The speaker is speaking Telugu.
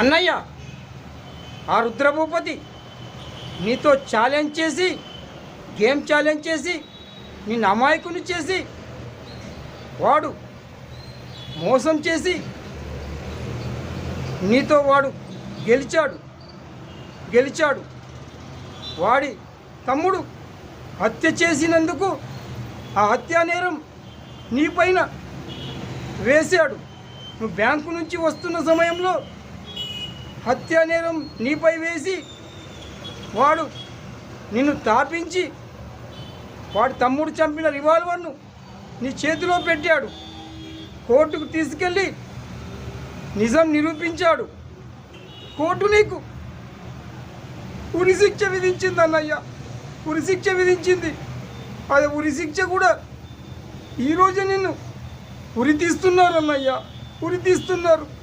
అన్నయ్య ఆ రుద్రభూపతి నీతో ఛాలెంజ్ చేసి గేమ్ ఛాలెంజ్ చేసి నిన్ను అమాయకుని చేసి వాడు మోసం చేసి నీతో వాడు గెలిచాడు గెలిచాడు. వాడి తమ్ముడు హత్య చేసినందుకు ఆ హత్యా నేరం నీపైన వేశాడు. నువ్వు బ్యాంకు నుంచి వస్తున్న సమయంలో హత్యా నేరం నీపై వేసి వాడు నిన్ను తాపించి వాడి తమ్ముడు చంపిన రివాల్వర్ను నీ చేతిలో పెట్టాడు. కోర్టుకు తీసుకెళ్ళి నిజం నిరూపించాడు. కోర్టు నీకు ఉరిశిక్ష విధించింది అన్నయ్య. ఉరిశిక్ష విధించింది. అది ఉరిశిక్ష కూడా ఈరోజు నిన్ను ఉరి తీస్తున్నారు అన్నయ్య. ఉరి తీస్తున్నారు.